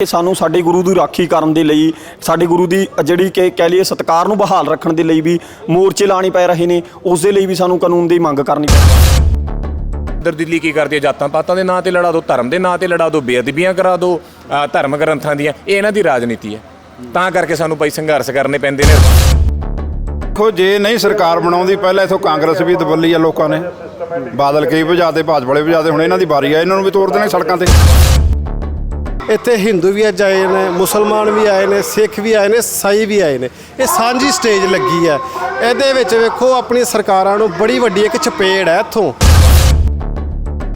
ਕਿ ਸਾਨੂੰ ਸਾਡੇ ਗੁਰੂ ਦੀ ਰਾਖੀ ਕਰਨ ਦੇ ਲਈ ਸਾਡੇ ਗੁਰੂ ਦੀ ਜਿਹੜੀ ਕਿ ਕਹਿ ਲਈਏ ਸਤਕਾਰ ਨੂੰ ਬਹਾਲ ਰੱਖਣ ਦੇ ਲਈ ਵੀ ਮੋਰਚੇ ਲਾਣੇ ਪੈ ਰਹੇ ਨੇ ਉਸ ਦੇ ਲਈ ਵੀ ਸਾਨੂੰ ਕਾਨੂੰਨ ਦੀ ਮੰਗ ਕਰਨੀ ਪੈ ਇੱਧਰ ਦਿੱਲੀ ਕੀ ਕਰਦੀ ਹੈ ਜਾਤਾਂ ਪਾਤਾਂ ਦੇ ਨਾਂ ਤੇ ਲੜਾ ਦਿਓ ਧਰਮ ਦੇ ਨਾਂ ਤੇ ਲੜਾ ਦਿਓ ਬੇਅਦਬੀਆਂ ਕਰਾ ਅਹ ਧਰਮ ਗ੍ਰੰਥਾਂ ਦੀਆਂ ਇਹ ਇਹਨਾਂ ਦੀ ਰਾਜਨੀਤੀ ਹੈ। ਤਾਂ ਕਰਕੇ ਸਾਨੂੰ ਭਾਈ ਸੰਘਰਸ਼ ਕਰਨੇ ਪੈਂਦੇ ਨੇ। ਦੇਖੋ ਜੇ ਨਹੀਂ ਸਰਕਾਰ ਬਣਾਉਂਦੀ ਪਹਿਲਾਂ ਇਥੋਂ ਕਾਂਗਰਸ ਵੀ ਦਬੱਲੀ ਆ ਲੋਕਾਂ ਨੇ। ਬਾਦਲ ਕਈ ਭਜਾਦੇ ਭਾਜਪਾ ਵਾਲੇ ਭਜਾਦੇ ਹੁਣ ਇਹਨਾਂ ਦੀ ਵਾਰੀ ਆ ਇਹਨਾਂ ਨੂੰ ਵੀ ਤੋੜ ਦੇਣੇ ਸੜਕਾਂ ਤੇ। ਇੱਥੇ ਹਿੰਦੂ ਵੀ ਅੱਜ ਆਏ ਨੇ ਮੁਸਲਮਾਨ ਵੀ ਆਏ ਨੇ ਸਿੱਖ ਵੀ ਆਏ ਨੇ ਸਾਈ ਵੀ ਆਏ ਨੇ। ਇਹ ਸਾਂਝੀ ਸਟੇਜ ਲੱਗੀ ਹੈ ਇਹਦੇ ਵਿੱਚ ਵੇਖੋ ਆਪਣੀ ਸਰਕਾਰਾਂ ਨੂੰ ਬੜੀ ਵੱਡੀ ਇੱਕ ਚਪੇੜ ਹੈ ਇੱਥੋਂ।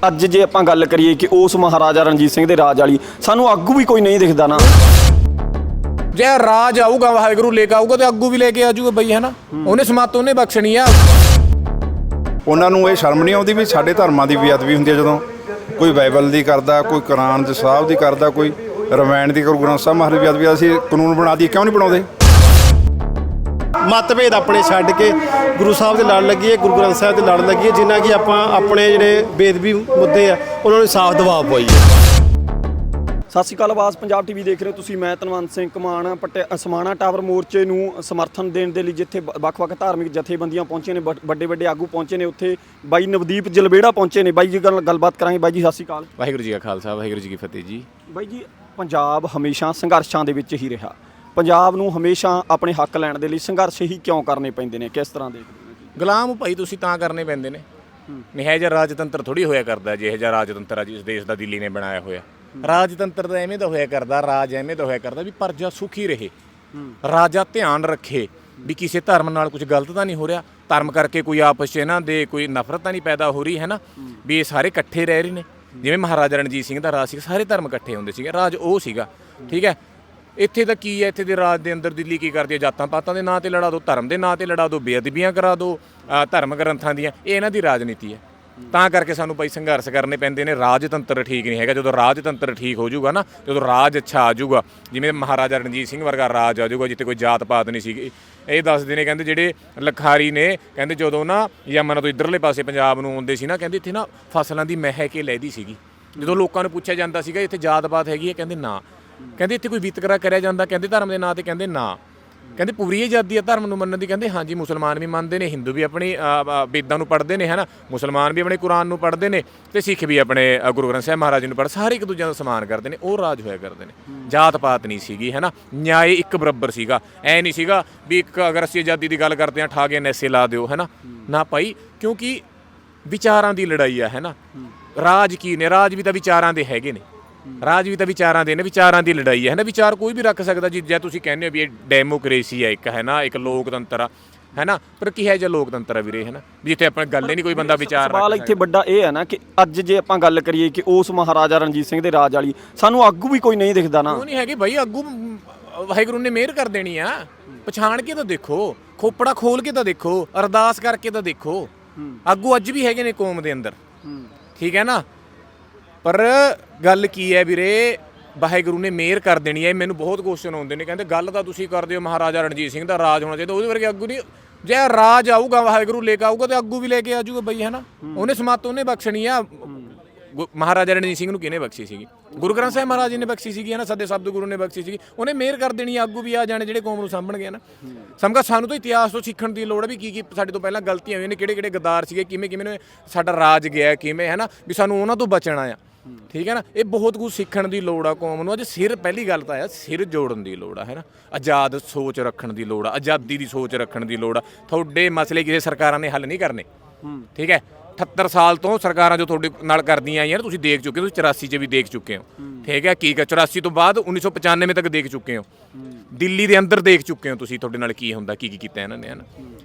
ਅੱਜ ਜੇ ਆਪਾਂ ਗੱਲ ਕਰੀਏ ਕਿ ਉਸ ਮਹਾਰਾਜਾ ਰਣਜੀਤ ਸਿੰਘ ਦੇ ਰਾਜ ਵਾਲੀ ਸਾਨੂੰ ਆਗੂ ਵੀ ਕੋਈ ਨਹੀਂ ਦਿਖਦਾ ਨਾ। ਜੇ ਰਾਜ ਆਊਗਾ ਵਾਹਿਗੁਰੂ ਲੈ ਕੇ ਆਊਗਾ ਤੇ ਅੱਗੂ ਵੀ ਲੈ ਕੇ ਆ ਜਾਊਗਾ ਬਈ ਹੈਨਾ? ਉਹਨੇ ਸਮਤ ਉਹਨੇ ਬਖਸ਼ਣੀ ਆ। ਉਹਨਾਂ ਨੂੰ ਇਹ ਸ਼ਰਮ ਨਹੀਂ ਆਉਂਦੀ ਵੀ ਸਾਡੇ ਧਰਮਾਂ ਦੀ ਬੇਅਦਬੀ ਹੁੰਦੀ ਹੈ ਜਦੋਂ। ਕੋਈ ਬਾਈਬਲ ਦੀ ਕਰਦਾ, ਕੋਈ ਕੁਰਾਨ ਦੇ ਸਾਹਿਬ ਦੀ ਕਰਦਾ, ਕੋਈ ਰਮਾਇਣ ਦੀ, ਗੁਰੂ ਗ੍ਰੰਥ ਸਾਹਿਬ ਮਹਾਰਾਜ ਦੀ ਬੇਅਦਬੀ ਅਸੀਂ ਕਾਨੂੰਨ ਬਣਾ ਦਈਏ, ਕਿਉਂ ਨਹੀਂ ਬਣਾਉਂਦੇ? ਮਤਭੇਦ ਆਪਣੇ ਛੱਡ ਕੇ ਗੁਰੂ ਸਾਹਿਬ ਦੇ ਲੜ ਲੱਗੀਏ ਗੁਰੂ ਗ੍ਰੰਥ ਸਾਹਿਬ ਦੇ ਲੜ ਲੱਗੀਏ ਜਿਨ੍ਹਾਂ ਕਿ ਆਪਾਂ ਆਪਣੇ ਜਿਹੜੇ ਬੇਦਬੀ ਮੁੱਦੇ ਆ, ਉਹਨਾਂ ਨੂੰ ਸਾਫ਼ ਦਬਾਅ ਪਾਈਏ। ਸਤਿ ਸ਼੍ਰੀ ਅਕਾਲ ਆਵਾਜ਼ ਪੰਜਾਬ ਟੀਵੀ ਦੇਖ ਰਹੇ ਹੋ ਤੁਸੀਂ ਮੈਂ ਤਨਵੰਤ ਸਿੰਘ ਕਮਾਨ ਪਟਿਆ ਸਮਾਣਾ ਟਾਵਰ ਮੋਰਚੇ ਨੂੰ ਸਮਰਥਨ ਦੇਣ ਦੇ ਲਈ ਜਿੱਥੇ ਵੱਖ-ਵੱਖ ਧਾਰਮਿਕ ਜਥੇਬੰਦੀਆਂ ਪਹੁੰਚੇ ਨੇ ਵੱਡੇ ਵੱਡੇ ਆਗੂ ਪਹੁੰਚੇ ਨੇ ਉੱਥੇ ਬਾਈ ਨਵਦੀਪ ਜਲਬੇੜਾ ਪਹੁੰਚੇ ਨੇ। ਬਾਈ ਜੀ ਗੱਲ ਗੱਲਬਾਤ ਕਰਾਂਗੇ। ਬਾਈ ਜੀ ਸਤਿ ਸ਼੍ਰੀ ਅਕਾਲ। ਵਾਹਿਗੁਰੂ ਜੀ ਕਾ ਖਾਲਸਾ ਵਾਹਿਗੁਰੂ ਜੀ ਕੀ ਫਤਿਹ ਜੀ। ਬਾਈ ਜੀ ਪੰਜਾਬ ਹਮੇਸ਼ਾ ਸੰਘਰਸ਼ਾਂ ਦੇ ਵਿੱਚ ਹੀ ਰਿਹਾ। ਪੰਜਾਬ ਨੂੰ ਹਮੇਸ਼ਾ ਆਪਣੇ ਹੱਕ ਲੈਣ ਦੇ ਲਈ ਸੰਘਰਸ਼ ਹੀ ਕਿਉਂ ਕਰਨੇ ਪੈਂਦੇ ਨੇ? ਕਿਸ ਤਰ੍ਹਾਂ ਜੀ? ਗੁਲਾਮ ਭਾਈ ਤੁਸੀਂ ਤਾਂ ਕਰਨੇ ਪੈਂਦੇ ਨੇ। ਨਿਹਜਾ ਰਾਜਤੰਤਰ ਥੋੜੀ ਹੋਇਆ ਕਰਦਾ ਜਿਹੇ ਜਿਹਾ ਰਾਜਤੰਤਰ ਆ ਜਿਸ ਦੇਸ਼ ਦਾ ਦਿੱਲੀ ਨੇ ਬਣਾਇਆ ਹੋਇਆ। ਰਾਜਤੰਤਰ ਦਾ ਐਵੇਂ ਦਾ ਹੋਇਆ ਕਰਦਾ, ਰਾਜ ਐਵੇਂ ਦਾ ਹੋਇਆ ਕਰਦਾ ਵੀ ਪਰਜਾ ਸੁਖੀ ਰਹੇ। ਰਾਜਾ ਧਿਆਨ ਰੱਖੇ ਵੀ ਕਿਸੇ ਧਰਮ ਨਾਲ ਕੁਝ ਗਲਤ ਤਾਂ ਨਹੀਂ ਹੋ ਰਿਹਾ। ਧਰਮ ਕਰਕੇ ਕੋਈ ਆਪਸ 'ਚ ਇਹਨਾਂ ਦੇ ਕੋਈ ਨਫ਼ਰਤ ਤਾਂ ਨਹੀਂ ਪੈਦਾ ਹੋ ਰਹੀ ਹੈ ਨਾ ਵੀ ਇਹ ਸਾਰੇ ਇਕੱਠੇ ਰਹਿ ਰਹੇ ਨੇ। ਜਿਵੇਂ ਮਹਾਰਾਜਾ ਰਣਜੀਤ ਸਿੰਘ ਦਾ ਰਾਜ ਸੀ ਸਾਰੇ ਧਰਮ ਇਕੱਠੇ ਹੁੰਦੇ ਸੀਗੇ, ਰਾਜ ਉਹ ਸੀਗਾ, ਠੀਕ ਹੈ? ਇੱਥੇ ਤਾਂ ਕੀ ਹੈ? ਇੱਥੇ ਦੇ ਰਾਜ ਦੇ ਅੰਦਰ ਦਿੱਲੀ ਕੀ ਕਰਦੀ ਹੈ? ਜਾਤਾਂ ਪਾਤਾਂ ਦੇ ਨਾਂ ਤੇ ਲੜਾ ਦਿਓ ਧਰਮ ਦੇ ਨਾਂ ਤੇ ਲੜਾ ਦਿਓ ਬੇਅਦਬੀਆਂ ਕਰਾ ਦਿਓ ਧਰਮ ਗ੍ਰੰਥਾਂ ਦੀਆਂ, ਇਹ ਇਹਨਾਂ ਦੀ ਰਾਜਨੀਤੀ ਹੈ। ਤਾਂ ਕਰਕੇ ਸਾਨੂੰ ਭਾਈ ਸੰਘਰਸ਼ ਕਰਨੇ ਪੈਂਦੇ ਨੇ। ਰਾਜਤੰਤਰ ਠੀਕ ਨਹੀਂ ਹੈਗਾ। ਜਦੋਂ ਰਾਜਤੰਤਰ ਠੀਕ ਹੋ ਜਾਊਗਾ ਨਾ, ਜਦੋਂ ਰਾਜ ਅੱਛਾ ਆ ਜਾਊਗਾ, ਜਿਵੇਂ ਮਹਾਰਾਜਾ ਰਣਜੀਤ ਸਿੰਘ ਵਰਗਾ ਰਾਜ ਆ ਜਾਊਗਾ, ਜਿੱਥੇ ਕੋਈ ਜਾਤ ਪਾਤ ਨਹੀਂ ਸੀਗੀ। ਇਹ ਦੱਸਦੇ ਨੇ, ਕਹਿੰਦੇ ਜਿਹੜੇ ਲਖਾਰੀ ਨੇ, ਕਹਿੰਦੇ ਜਦੋਂ ਨਾ ਯਮਨ ਤੋਂ ਇਧਰਲੇ ਪਾਸੇ ਪੰਜਾਬ ਨੂੰ ਆਉਂਦੇ ਸੀ ਨਾ, ਕਹਿੰਦੇ ਇੱਥੇ ਨਾ ਫਸਲਾਂ ਦੀ ਮਹਿਕ ਹੀ ਲੈਦੀ ਸੀਗੀ। ਜਦੋਂ ਲੋਕਾਂ ਨੂੰ ਪੁੱਛਿਆ ਜਾਂਦਾ ਸੀਗਾ, ਇੱਥੇ ਜਾਤ ਪਾਤ ਹੈਗੀ ਹੈ? ਕਹਿੰਦੇ ਨਾ। ਕਹਿੰਦੇ ਇੱਥੇ ਕੋਈ ਵਿਤਕਰਾ ਕਰਿਆ ਜਾਂਦਾ? ਕਹਿੰਦੇ ਧਰਮ ਦੇ ਨਾਂ ਤੇ ਕਹਿੰਦੇ ਨਾ। ਕਹਿੰਦੇ ਪੂਰੀ ਆਜ਼ਾਦੀ ਹੈ ਧਰਮ ਨੂੰ ਮੰਨਣ ਦੀ ਕਹਿੰਦੇ ਹਾਂਜੀ ਮੁਸਲਮਾਨ ਵੀ ਮੰਨਦੇ ਨੇ ਹਿੰਦੂ ਵੀ ਆਪਣੀ ਵੇਦਾਂ ਨੂੰ ਪੜ੍ਹਦੇ ਨੇ ਹਨਾ? ਮੁਸਲਮਾਨ ਵੀ ਆਪਣੇ ਕੁਰਾਨ ਨੂੰ ਪੜ੍ਹਦੇ ਨੇ ਤੇ ਸਿੱਖ ਵੀ ਆਪਣੇ ਗੁਰੂ ਗ੍ਰੰਥ ਸਾਹਿਬ ਮਹਾਰਾਜ ਨੂੰ ਪੜ੍ਹ ਸਾਰੇ ਇੱਕ ਦੂਜੇ ਦਾ ਸਨਮਾਨ ਕਰਦੇ ਨੇ ਉਹ ਰਾਜ ਹੋਇਆ ਕਰਦੇ ਨੇ। ਜਾਤ ਪਾਤ ਨਹੀਂ ਸੀਗੀ ਹਨਾ? ਨਿਆਏ ਇੱਕ ਬਰਾਬਰ ਸੀਗਾ। ਐ ਨਹੀਂ ਸੀਗਾ ਵੀ ਇੱਕ ਅਗਰ ਅਸੀਂ ਆਜ਼ਾਦੀ ਦੀ ਗੱਲ ਕਰਦੇ ਹਾਂ ਠਾ ਕੇ ਨੈਸੇ ਲਾ ਦਿਓ ਹਨਾ? ਨਾ ਭਾਈ ਕਿਉਂਕਿ ਵਿਚਾਰਾਂ ਦੀ ਲੜਾਈ ਆ ਹੈਨਾ? ਰਾਜ ਕੀ ਨੇ? ਰਾਜ ਵੀ ਤਾਂ ਵਿਚਾਰਾਂ ਦੇ ਹੈਗੇ ਨੇ। ਰਾਜ ਵੀ ਤਾਂ ਵਿਚਾਰਾਂ ਦੇ ਨੇ ਵਿਚਾਰਾਂ ਦੀ ਲੜਾਈ ਹੈ ਨਾ? ਵਿਚਾਰ ਕੋਈ ਵੀ ਰੱਖ ਸਕਦਾ ਜੀ ਜੇ ਤੁਸੀਂ ਕਹਿੰਦੇ ਹੋ ਵੀ ਇਹ ਡੈਮੋਕ੍ਰੇਸੀ ਹੈ ਇੱਕ ਹੈ ਨਾ? ਇੱਕ ਲੋਕਤੰਤਰ ਆ ਹੈ ਨਾ? ਪਰ ਕੀ ਹੈ ਜੇ ਲੋਕਤੰਤਰ ਆ ਵੀਰੇ ਹੈ ਨਾ? ਵੀ ਜਿੱਥੇ ਆਪਾਂ ਗੱਲ ਹੀ ਨਹੀਂ ਕੋਈ ਬੰਦਾ ਵਿਚਾਰ ਸਵਾਲ ਇੱਥੇ ਵੱਡਾ ਇਹ ਹੈ ਨਾ ਕਿ ਅੱਜ ਜੇ ਆਪਾਂ ਗੱਲ ਕਰੀਏ ਕਿ ਉਸ ਮਹਾਰਾਜਾ ਰਣਜੀਤ ਸਿੰਘ ਦੇ ਰਾਜ ਵਾਲੀ ਸਾਨੂੰ ਆਗੂ ਵੀ ਕੋਈ ਨਹੀਂ ਦਿਖਦਾ ਨਾ। ਉਹ ਨਹੀਂ ਹੈਗੇ ਭਾਈ ਅੱਗੂ ਮ, ਵਾਹਿਗੁਰੂ ਨੇ ਮਿਹਰ ਕਰ ਦੇਣੀ ਆ। ਪਛਾਣ ਕੇ ਤਾਂ ਦੇਖੋ ਖੋਪੜਾ ਖੋਲ ਕੇ ਤਾਂ ਦੇਖੋ ਅਰਦਾਸ ਕਰਕੇ ਤਾਂ ਦੇਖੋ। ਅੱਗੂ ਅੱਜ ਵੀ ਹੈਗੇ ਨੇ ਕੌਮ ਦੇ ਅੰਦਰ। ਠੀਕ ਹੈ ਨਾ? ਪਰ ਗੱਲ ਕੀ ਹੈ ਵੀਰੇ? ਵਾਹਿਗੁਰੂ ਨੇ ਮਿਹਰ ਕਰ ਦੇਣੀ ਹੈ। ਮੈਨੂੰ ਬਹੁਤ ਕੁਐਸਚਨ ਆਉਂਦੇ ਨੇ। ਕਹਿੰਦੇ ਗੱਲ ਤਾਂ ਤੁਸੀਂ ਕਰਦੇ ਹੋ ਮਹਾਰਾਜਾ ਰਣਜੀਤ ਸਿੰਘ ਦਾ ਰਾਜ ਹੋਣਾ ਚਾਹੀਦਾ। ਉਹਦੇ ਵਰਗੇ ਅੱਗੂ ਨਹੀਂ। ਜੇ ਰਾਜ ਆਊਗਾ ਵਾਹਿਗੁਰੂ ਲੈ ਕੇ ਆਊਗਾ ਤੇ ਅੱਗੂ ਵੀ ਲੈ ਕੇ ਆ ਜਾਊਗਾ ਬਈ ਹੈ ਨਾ? ਉਹਨੇ ਸਮਤ ਉਹਨੇ ਬਖਸ਼ਣੀ ਆ। ਮਹਾਰਾਜਾ ਰਣਜੀਤ ਸਿੰਘ ਨੂੰ ਕਿਹਨੇ ਬਖਸ਼ੀ ਸੀਗੀ? ਗੁਰੂ ਗ੍ਰੰਥ ਸਾਹਿਬ ਮਹਾਰਾਜ ਜੀ ਨੇ ਬਖਸ਼ੀ ਸੀਗੀ ਨਾ? ਸੱਦੇ ਸ਼ਬਦ ਗੁਰੂ ਨੇ ਬਖਸ਼ੀ ਸੀਗੀ। ਉਹਨੇ ਮਿਹਰ ਕਰ ਦੇਣੀ ਆਗੂ ਵੀ ਆ ਜਾਣੇ ਜਿਹੜੇ ਕੌਮ ਨੂੰ ਸਾਂਭਣਗੇ ਨਾ? ਸਮਝਾ ਸਾਨੂੰ ਤਾਂ ਇਤਿਹਾਸ ਤੋਂ ਸਿੱਖਣ ਦੀ ਲੋੜ ਹੈ ਵੀ ਕੀ ਕੀ ਸਾਡੇ ਤੋਂ ਪਹਿਲਾਂ ਗਲਤੀਆਂ ਹੋਈਆਂ ਨੇ ਕਿਹੜੇ ਕਿਹੜੇ ਗਦਾਰ ਸੀਗੇ ਕਿਵੇਂ ਕਿਵੇਂ ਸਾਡਾ ਰਾਜ ਗਿਆ ਕਿਵੇਂ ਹੈ ਨਾ? ਵੀ ਸਾਨੂੰ ਉਹਨਾਂ ਤੋਂ ਬਚਣਾ ਆ। ਠੀਕ ਹੈ ਨਾ? ਇਹ ਬਹੁਤ ਕੁਝ ਸਿੱਖਣ ਦੀ ਲੋੜ ਆ ਕੌਮ ਨੂੰ। ਅੱਜ ਸਿਰ ਪਹਿਲੀ ਗੱਲ ਤਾਂ ਆ ਸਿਰ ਜੋੜਨ ਦੀ ਲੋੜ ਆ ਹੈ ਨਾ? ਆਜ਼ਾਦ ਸੋਚ ਰੱਖਣ ਦੀ ਲੋੜ ਆ ਆਜ਼ਾਦੀ ਦੀ ਸੋਚ ਰੱਖਣ ਦੀ ਲੋੜ ਆ। ਤੁਹਾਡੇ ਮਸਲੇ ਕਿਸੇ ਸਰਕਾਰਾਂ ਨੇ ਹੱਲ ਨਹੀਂ ਕਰਨੇ। ਠੀਕ ਹੈ? 78 ਸਾਲ ਤੋਂ ਸਰਕਾਰਾਂ ਜੋ ਤੁਹਾਡੇ ਨਾਲ ਕਰਦੀਆਂ ਆਈਆਂ ਤੁਸੀਂ ਦੇਖ ਚੁੱਕੇ ਹੋ ਤੁਸੀਂ 84 ਚ ਵੀ ਦੇਖ ਚੁੱਕੇ ਹੋ। ਠੀਕ ਹੈ? ਕੀ ਹੈ 84 ਤੋਂ ਬਾਅਦ 1995 ਤੱਕ ਦੇਖ ਚੁੱਕੇ ਹੋ। ਦਿੱਲੀ ਦੇ ਅੰਦਰ ਦੇਖ ਚੁੱਕੇ ਹੋ ਤੁਸੀਂ ਤੁਹਾਡੇ ਨਾਲ ਕੀ ਹੁੰਦਾ ਕੀ ਕੀ ਕੀਤਾ ਇਹਨਾਂ ਨੇ ਹਨ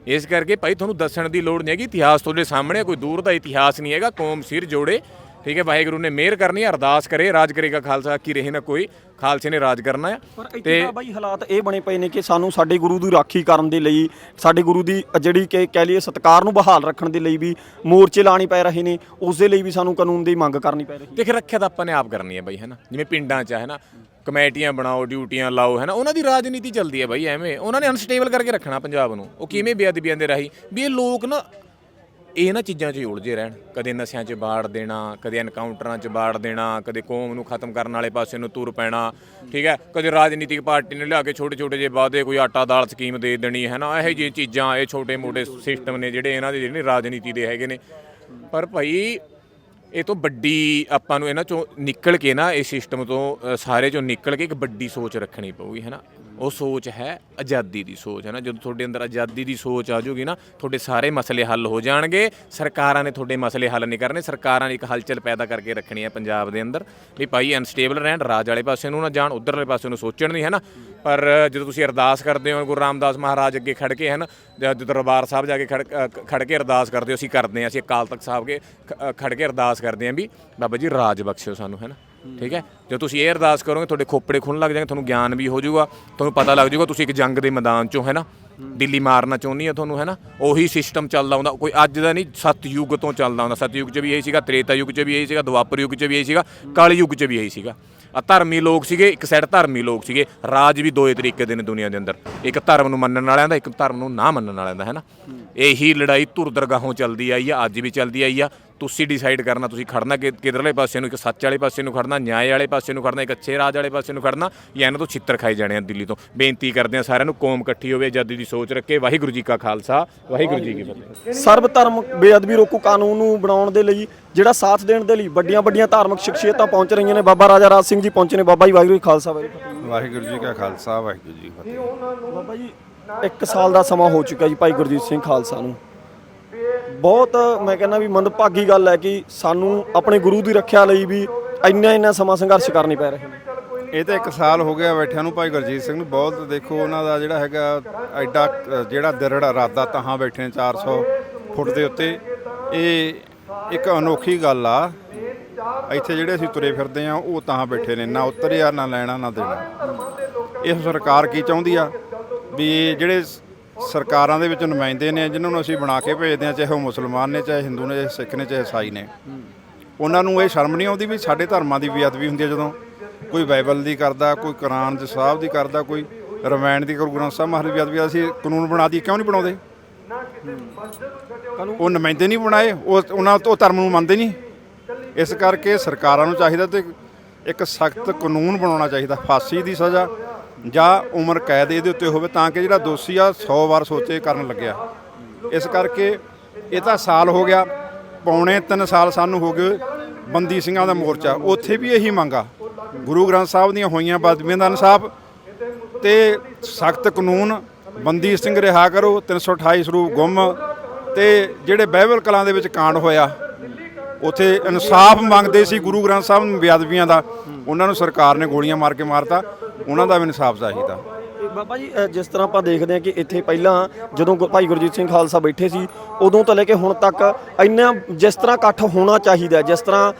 ਇਸ ਕਰਕੇ ਭਾਈ ਤੁਹਾਨੂੰ ਦੱਸਣ ਦੀ ਲੋੜ ਨਹੀਂ ਹੈਗੀ ਇਤਿਹਾਸ ਤੁਹਾਡੇ ਸਾਹਮਣੇ ਕੋਈ ਦੂਰ ਦਾ ਇਤਿਹਾਸ ਨਹੀਂ ਹੈਗਾ। ਕੌਮ ਸਿਰ ਜੋੜੇ ਠੀਕ ਹੈ ਵਾਹਿਗੁਰੂ ਨੇ ਮਿਹਰ ਕਰਨੀ ਹੈ ਅਰਦਾਸ ਕਰੇ ਰਾਜ ਕਰੇਗਾ ਖਾਲਸਾ ਕੀ ਰਹੇ ਨਾ ਕੋਈ ਖਾਲਸੇ ਨੇ ਰਾਜ ਕਰਨਾ ਇੱਥੇ ਤਾਂ ਬਾਈ ਹਾਲਾਤ ਇਹ ਬਣੇ ਪਏ ਨੇ ਕਿ ਸਾਨੂੰ ਸਾਡੇ ਗੁਰੂ ਦੀ ਰਾਖੀ ਕਰਨ ਦੇ ਲਈ ਸਾਡੇ ਗੁਰੂ ਦੀ ਜਿਹੜੀ ਕਿ ਕਹਿ ਲਈਏ ਸਤਕਾਰ ਨੂੰ ਬਹਾਲ ਰੱਖਣ ਦੇ ਲਈ ਵੀ ਮੋਰਚੇ ਲਾਣੇ ਪੈ ਰਹੇ ਨੇ ਉਸ ਦੇ ਲਈ ਵੀ ਸਾਨੂੰ ਕਾਨੂੰਨ ਦੀ ਮੰਗ ਕਰਨੀ ਪੈ ਰਹੀ ਹੈ। ਦੇਖ ਰੱਖਿਆ ਤਾਂ ਆਪਾਂ ਨੇ ਆਪ ਕਰਨੀ ਹੈ ਬਾਈ ਹੈਨਾ ਜਿਵੇਂ ਪਿੰਡਾਂ 'ਚ ਹੈ ਨਾ? ਕਮੇਟੀਆਂ ਬਣਾਓ ਡਿਊਟੀਆਂ ਲਾਓ ਹੈਨਾ ਉਹਨਾਂ ਦੀ ਰਾਜਨੀਤੀ ਚੱਲਦੀ ਹੈ ਬਾਈ ਐਵੇਂ। ਉਹਨਾਂ ਨੇ ਅਨਸਟੇਬਲ ਕਰਕੇ ਰੱਖਣਾ ਪੰਜਾਬ ਨੂੰ। ਉਹ ਕਿਵੇਂ ਬੇਅਦਬੀਆਂ ਦੇ ਰਾਹੀਂ? ਵੀ ਇਹ ਲੋਕ ਨਾ ਇਹ ਨਾ ਚੀਜ਼ਾਂ 'ਚ ਉਲਝੇ ਰਹਿਣ। ਕਦੇ ਨਸ਼ਿਆਂ 'ਚ ਬਾੜ ਦੇਣਾ, ਕਦੇ ਐਨਕਾਊਂਟਰਾਂ 'ਚ ਬਾੜ ਦੇਣਾ, ਕਦੇ ਕੌਮ ਨੂੰ ਖਤਮ ਕਰਨ ਵਾਲੇ ਪਾਸੇ ਨੂੰ ਤੁਰ ਪੈਣਾ, ਠੀਕ ਹੈ? ਕਦੇ ਰਾਜਨੀਤਿਕ ਪਾਰਟੀ ਨੇ ਲਿਆ ਕੇ ਛੋਟੇ ਛੋਟੇ ਜਿਹੇ ਵਾਅਦੇ, ਕੋਈ ਆਟਾ ਦਾਲ ਸਕੀਮ ਦੇ ਦੇਣੀ ਹੈ ਨਾ, ਇਹੋ ਜਿਹੀ ਚੀਜ਼ਾਂ, ਇਹ ਛੋਟੇ ਮੋਟੇ ਸਿਸਟਮ ਨੇ ਜਿਹੜੇ ਇਹਨਾਂ ਦੇ ਜਿਹੜੇ ਰਾਜਨੀਤੀ ਦੇ ਹੈਗੇ ਨੇ। ਪਰ ਭਾਈ, ਇਹ ਤੋਂ ਵੱਡੀ ਆਪਾਂ ਨੂੰ ਇਹਨਾਂ ਚੋਂ ਨਿਕਲ ਕੇ ਨਾ ਇਸ ਸਿਸਟਮ ਤੋਂ ਸਾਰੇ ਚੋਂ ਨਿਕਲ ਕੇ ਇੱਕ ਵੱਡੀ ਸੋਚ ਰੱਖਣੀ ਪਊਗੀ, ਹੈ ਨਾ? ਉਹ ਸੋਚ ਹੈ ਆਜ਼ਾਦੀ ਦੀ ਸੋਚ ਹੈ ਨਾ। ਜਦੋਂ ਤੁਹਾਡੇ ਅੰਦਰ ਆਜ਼ਾਦੀ ਦੀ ਸੋਚ ਆ ਜਾਊਗੀ ਨਾ ਤੁਹਾਡੇ ਸਾਰੇ ਮਸਲੇ ਹੱਲ ਹੋ ਜਾਣਗੇ। ਸਰਕਾਰਾਂ ਨੇ ਤੁਹਾਡੇ ਮਸਲੇ ਹੱਲ ਨਹੀਂ ਕਰਨੇ ਸਰਕਾਰਾਂ ਨੇ ਇੱਕ ਹਲਚਲ ਪੈਦਾ ਕਰਕੇ ਰੱਖਣੀ ਹੈ ਪੰਜਾਬ ਦੇ ਅੰਦਰ। ਵੀ ਭਾਈ ਅਨਸਟੇਬਲ ਰਹਿਣ ਰਾਜ ਵਾਲੇ ਪਾਸੇ ਨੂੰ ਨਾ ਜਾਣ ਉਧਰਲੇ ਪਾਸੇ ਨੂੰ ਸੋਚਣ ਨਹੀਂ ਹੈ ਨਾ। ਪਰ ਜਦੋਂ ਤੁਸੀਂ ਅਰਦਾਸ ਕਰਦੇ ਹੋ ਗੁਰੂ ਰਾਮਦਾਸ ਮਹਾਰਾਜ ਅੱਗੇ ਖੜ ਕੇ ਹੈ ਨਾ ਜਦ ਦਰਬਾਰ ਸਾਹਿਬ ਜਾ ਕੇ ਖੜ ਅ, ਕੇ ਅਰਦਾਸ ਕਰਦੇ ਹੋ ਅਸੀਂ ਕਰਦੇ ਹਾਂ ਅਸੀਂ ਅਕਾਲ ਤਖਤ ਸਾਹਿਬ ਕੇ ਖ- ਖੜ ਕੇ ਅਰਦਾਸ ਕਰਦੇ ਹਾਂ ਵੀ ਬਾਬਾ ਜੀ ਰਾਜ ਬਖਸ਼ਿਓ ਸਾਨੂੰ ਹੈ ਨਾ। ਠੀਕ ਹੈ? ਜੇ ਤੁਸੀਂ ਇਹ ਅਰਦਾਸ ਕਰੋਗੇ, ਤੁਹਾਡੇ ਖੋਪੜੇ ਖੁੱਲਣ ਲੱਗ ਜਾਣਗੇ, ਤੁਹਾਨੂੰ ਗਿਆਨ ਵੀ ਹੋ ਜਾਊਗਾ, ਤੁਹਾਨੂੰ ਪਤਾ ਲੱਗ ਜਾਊਗਾ ਤੁਸੀਂ ਇੱਕ ਜੰਗ ਦੇ ਮੈਦਾਨ ਚੋਂ, ਹੈ ਨਾ? ਦਿੱਲੀ ਮਾਰਨਾ ਚਾਹੁੰਦੀ ਆ ਤੁਹਾਨੂੰ, ਹੈ ਨਾ? ਉਹੀ ਸਿਸਟਮ ਚੱਲਦਾ ਹੁੰਦਾ। ਕੋਈ ਅੱਜ ਦਾ ਨਹੀਂ, ਸਤਯੁਗ ਤੋਂ ਚੱਲਦਾ ਹੁੰਦਾ। ਸਤਯੁਗ 'ਚ ਵੀ ਇਹੀ ਸੀਗਾ, ਤ੍ਰੇਤਾ ਯੁੱਗ 'ਚ ਵੀ ਇਹੀ ਸੀਗਾ, ਦੁਆਪਰ ਯੁੱਗ 'ਚ ਵੀ ਇਹੀ ਸੀਗਾ, ਕਾਲੀ ਯੁੱਗ 'ਚ ਵੀ ਇਹੀ ਸੀਗਾ। ਆ ਧਰਮੀ ਲੋਕ ਸੀਗੇ, ਇੱਕ ਸਾਈਡ ਧਰਮੀ ਲੋਕ ਸੀਗੇ, ਰਾਜ ਵੀ ਦੋਏ ਤਰੀਕੇ ਦੇ ਨੇ ਦੁਨੀਆ ਦੇ ਅੰਦਰ। ਇੱਕ ਧਰਮ ਨੂੰ ਮੰਨਣ ਵਾਲਿਆਂ ਦਾ, ਇੱਕ ਧਰਮ ਨੂੰ ਨਾ ਮੰਨਣ ਵਾਲਿਆਂ ਦਾ, ਹੈ ਨਾ? ਇਹੀ ਲੜਾਈ ਧੁਰ ਦਰਗਾਹੋਂ ਚੱਲਦੀ ਆਈ ਆ, ਅੱਜ ਵੀ ਚੱਲਦੀ ਆਈ ਆ। ਤੁਸੀਂ ਡਿਸਾਈਡ ਕਰਨਾ ਤੁਸੀਂ ਖੜਨਾ ਕਿ ਕਿਧਰਲੇ ਪਾਸੇ ਨੂੰ ਇੱਕ ਸੱਚ ਵਾਲੇ ਪਾਸੇ ਨੂੰ ਖੜਨਾ ਨਿਆਂ ਵਾਲੇ ਪਾਸੇ ਨੂੰ ਖੜਨਾ ਇੱਕ ਅੱਛੇ ਰਾਜ ਵਾਲੇ ਪਾਸੇ ਨੂੰ ਖੜਨਾ ਜਾਂ ਇਹਨਾਂ ਤੋਂ ਛਿੱਤਰ ਖਾਈ ਜਾਣੇ ਆ ਦਿੱਲੀ ਤੋਂ। ਬੇਨਤੀ ਕਰਦੇ ਆ ਸਾਰਿਆਂ ਨੂੰ ਕੌਮ ਇਕੱਠੀ ਹੋਵੇ ਆਜ਼ਾਦੀ ਦੀ ਸੋਚ ਰੱਖੇ। ਵਾਹਿਗੁਰੂ ਜੀ ਕਾ ਖਾਲਸਾ ਵਾਹਿਗੁਰੂ ਜੀ ਕੀ ਫਤਿਹ। ਸਰਬ ਧਰਮ ਬੇਅਦਬੀ ਰੋਕੂ ਕਾਨੂੰਨ ਨੂੰ ਬਣਾਉਣ ਦੇ ਲਈ ਜਿਹੜਾ ਸਾਥ ਦੇਣ ਦੇ ਲਈ ਵੱਡੀਆਂ ਵੱਡੀਆਂ ਧਾਰਮਿਕ ਸ਼ਖਸੀਅਤਾਂ ਪਹੁੰਚ ਰਹੀਆਂ ਨੇ ਬਾਬਾ ਰਾਜਾ ਰਾਜ ਸਿੰਘ ਜੀ ਪਹੁੰਚੇ ਨੇ। ਬਾਬਾ ਜੀ ਵਾਹਿਗੁਰੂ ਜੀ ਖਾਲਸਾ ਵਾਹਿਗੁਰੂ ਜੀ ਕੀ ਖਾਲਸਾ ਵਾਹਿਗੁਰੂ ਜੀ ਫਤਿਹ। ਬਾਬਾ ਜੀ ਸਾਲ ਦਾ ਸਮਾਂ ਹੋ ਚੁੱਕਾ ਜੀ ਭਾਈ ਗੁਰਜੀਤ ਸਿੰਘ ਖਾਲਸਾ ਨੂੰ। ਬਹੁਤ ਮੈਂ ਕਹਿੰਦਾ ਵੀ ਮੰਦਭਾਗੀ ਗੱਲ ਹੈ ਕਿ ਸਾਨੂੰ ਆਪਣੇ ਗੁਰੂ ਦੀ ਰੱਖਿਆ ਲਈ ਵੀ ਇੰਨਾ ਇੰਨਾ ਸਮਾਂ ਸੰਘਰਸ਼ ਕਰਨੀ ਪੈ ਰਿਹਾ ਨੇ ਇਹ ਤਾਂ ਇੱਕ ਸਾਲ ਹੋ ਗਿਆ ਬੈਠਿਆਂ ਨੂੰ, ਭਾਈ ਗੁਰਜੀਤ ਸਿੰਘ ਨੂੰ। ਬਹੁਤ ਦੇਖੋ, ਉਹਨਾਂ ਦਾ ਜਿਹੜਾ ਹੈਗਾ ਐਡਾ, ਜਿਹੜਾ ਦਿਰੜ ਇਰਾਦਾ ਤਹਾਂ ਬੈਠੇ ਨੇ 400 ਫੁੱਟ ਦੇ ਉੱਤੇ। ਇਹ ਇੱਕ ਅਨੋਖੀ ਗੱਲ ਆ। ਇੱਥੇ ਜਿਹੜੇ ਅਸੀਂ ਤੁਰੇ ਫਿਰਦੇ ਆ, ਉਹ ਤਾਂ ਬੈਠੇ ਨੇ। ਨਾ ਉਤਰਿਆ, ਨਾ ਲੈਣਾ, ਨਾ ਦੇਣਾ। ਇਹ ਸਰਕਾਰ ਕੀ ਚਾਹੁੰਦੀ ਆ? ਵੀ ਜਿਹੜੇ ਸਰਕਾਰਾਂ ਦੇ ਵਿੱਚ ਨੁਮਾਇੰਦੇ ਨੇ ਜਿਨ੍ਹਾਂ ਨੂੰ ਅਸੀਂ ਬਣਾ ਕੇ ਭੇਜਦੇ ਆ ਚਾਹੇ ਉਹ ਮੁਸਲਮਾਨ ਨੇ ਚਾਹੇ ਹਿੰਦੂ ਨੇ ਚਾਹੇ ਸਿੱਖ ਨੇ ਚਾਹੇ ਈਸਾਈ ਨੇ। ਉਹਨਾਂ ਨੂੰ ਇਹ ਸ਼ਰਮ ਨਹੀਂ ਆਉਂਦੀ ਵੀ ਸਾਡੇ ਧਰਮਾਂ ਦੀ ਬੇਅਦਬੀ ਹੁੰਦੀ ਹੈ ਜਦੋਂ ਕੋਈ ਬਾਈਬਲ ਦੀ ਕਰਦਾ ਕੋਈ ਕੁਰਾਨ ਦੇ ਸਾਹਿਬ ਦੀ ਕਰਦਾ ਕੋਈ ਰਮਾਇਣ ਦੀ ਗੁਰੂ ਗ੍ਰੰਥ ਸਾਹਿਬ ਮਹਾਰਾਜ ਦੀ ਬੇਅਦਬੀ ਅਸੀਂ ਕਾਨੂੰਨ ਬਣਾ ਦੀ ਕਿਉਂ ਨਹੀਂ ਬਣਾਉਂਦੇ? ਉਹ ਨੁਮਾਇੰਦੇ ਨਹੀਂ ਬਣਾਏ ਉਹ ਉਹਨਾਂ ਤੋਂ ਧਰਮ ਨੂੰ ਮੰਨਦੇ ਨਹੀਂ। ਇਸ ਕਰਕੇ ਸਰਕਾਰਾਂ ਨੂੰ ਚਾਹੀਦਾ ਤੇ ਇੱਕ ਸਖਤ ਕਾਨੂੰਨ ਬਣਾਉਣਾ ਚਾਹੀਦਾ ਫਾਂਸੀ ਦੀ ਸਜ਼ਾ ਜਾਂ ਉਮਰ ਕੈਦ ਇਹਦੇ ਉੱਤੇ ਹੋਵੇ ਤਾਂ ਕਿ ਜਿਹੜਾ ਦੋਸ਼ੀ ਆ 100 ਵਾਰ ਸੋਚੇ ਕਰਨ ਲੱਗਿਆ। ਇਸ ਕਰਕੇ ਇਹ ਤਾਂ ਸਾਲ ਹੋ ਗਿਆ, ਪੌਣੇ 3 ਸਾਲ ਸਾਨੂੰ ਹੋ ਗਏ ਬੰਦੀ ਸਿੰਘਾਂ ਦਾ ਮੋਰਚਾ। ਉੱਥੇ ਵੀ ਇਹੀ ਮੰਗਾ ਗੁਰੂ ਗ੍ਰੰਥ ਸਾਹਿਬ ਦੀਆਂ ਹੋਈਆਂ ਬਦਬੀਆਂ ਦਾ ਇਨਸਾਫ ਤੇ ਸਖਤ ਕਾਨੂੰਨ, ਬੰਦੀ ਸਿੰਘ ਰਿਹਾ ਕਰੋ 328 ਸਰੂਪ ਗੁੰਮ ਤੇ ਜਿਹੜੇ ਬਾਈਬਲ ਕਲਾਂ ਦੇ ਵਿੱਚ ਕਾਂਡ ਹੋਇਆ, ਉੱਥੇ ਇਨਸਾਫ ਮੰਗਦੇ ਸੀ ਗੁਰੂ ਗ੍ਰੰਥ ਸਾਹਿਬ ਨੂੰ ਬੇਅਦਬੀਆਂ ਦਾ। ਉਹਨਾਂ ਨੂੰ ਸਰਕਾਰ ਨੇ ਗੋਲੀਆਂ ਮਾਰ ਕੇ ਮਾਰਤਾ। ਉਹਨਾਂ ਦਾ ਵੀ ਇਨਸਾਫ ਚਾਹੀਦਾ। ਬਾਬਾ ਜੀ ਅ, ਜਿਸ ਤਰ੍ਹਾਂ ਆਪਾਂ ਦੇਖਦੇ ਹਾਂ ਕਿ ਇੱਥੇ ਪਹਿਲਾਂ ਜਦੋਂ ਗੁ- ਭਾਈ ਗੁਰਜੀਤ ਸਿੰਘ ਖਾਲਸਾ ਬੈਠੇ ਸੀ ਉਦੋਂ ਤੋਂ ਲੈ ਕੇ ਹੁਣ ਤੱਕ ਇੰਨਾ ਜਿਸ ਤਰ੍ਹਾਂ ਇਕੱਠ ਹੋਣਾ ਚਾਹੀਦਾ ਹੈ, ਜਿਸ ਤਰ੍ਹਾਂ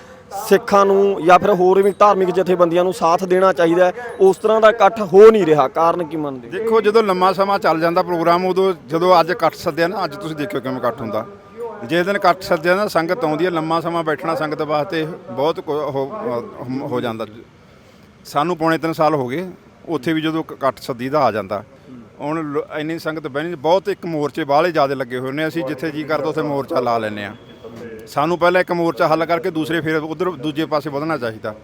ਸਿੱਖਾਂ ਨੂੰ ਜਾਂ ਫਿਰ ਹੋਰ ਵੀ ਧਾਰਮਿਕ ਜਥੇਬੰਦੀਆਂ ਨੂੰ ਸਾਥ ਦੇਣਾ ਚਾਹੀਦਾ ਹੈ, ਉਸ ਤਰ੍ਹਾਂ ਦਾ ਇਕੱਠ ਹੋ ਨਹੀਂ ਰਿਹਾ। ਕਾਰਨ ਕੀ ਮੰਨਦੇ ਦੇਖੋ ਜਦੋਂ ਲੰਮਾ ਸਮਾਂ ਚੱਲ ਜਾਂਦਾ ਪ੍ਰੋਗਰਾਮ ਉਦੋਂ ਜਦੋਂ ਅੱਜ ਇਕੱਠ ਸੱਦਿਆ ਨਾ ਅੱਜ ਤੁਸੀਂ ਦੇਖਿਓ ਕਿਵੇਂ ਇਕੱਠ ਹੁੰਦਾ। ਜੇ ਦਿਨ ਇਕੱਠ ਸੱਦਿਆ ਨਾ ਸੰਗਤ ਆਉਂਦੀ ਹੈ ਲੰਮਾ ਸਮਾਂ ਬੈਠਣਾ ਸੰਗਤ ਵਾਸਤੇ ਬਹੁਤ ਕੁ- ਉਹ ਹੋ ਜਾਂਦਾ। ਸਾਨੂੰ ਪੌਣੇ 3 ਸਾਲ ਹੋ ਗਏ ਉੱਥੇ ਵੀ ਜਦੋਂ ਇਕੱਠ ਸੱਦੀ ਦਾ ਆ ਜਾਂਦਾ। ਹੁਣ ਲੋ- ਇੰਨੀ ਸੰਗਤ ਬਹਿਣੀ ਬਹੁਤ ਇੱਕ ਮੋਰਚੇ ਬਾਹਲੇ ਜ਼ਿਆਦਾ ਲੱਗੇ ਹੋਏ ਨੇ ਅਸੀਂ ਜਿੱਥੇ ਜੀ ਕਰਦਾ ਉੱਥੇ ਮੋਰਚਾ ਲਾ ਲੈਂਦੇ ਆ ਸਾਨੂੰ ਪਹਿਲਾਂ ਇੱਕ ਮੋਰਚਾ ਹੱਲ ਕਰਕੇ ਦੂਸਰੇ ਫਿਰ ਉਧਰ ਦੂਜੇ ਪਾਸੇ ਵਧਣਾ ਚਾਹੀਦਾ।